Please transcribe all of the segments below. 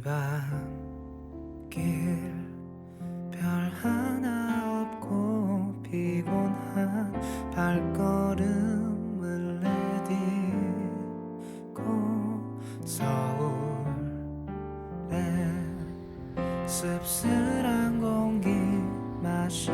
이밤길 별 하나 없고 피곤한 발걸음을 내딛고 서울의 씁쓸한 공기 마시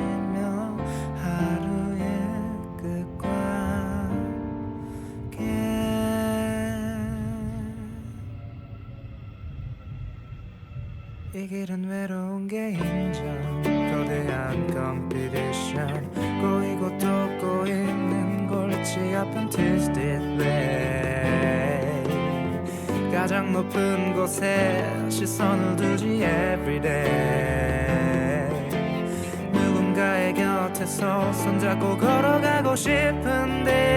이 길은 외로운 게 인정. 거대한 컴피티션 꼬이고 또 꼬이는 골치 아픈 twisted way. 가장 높은 곳에 시선을 두지 everyday. 누군가의 곁에서 손잡고 걸어가고 싶은데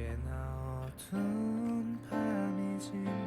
꽤나 어두운 밤이 지나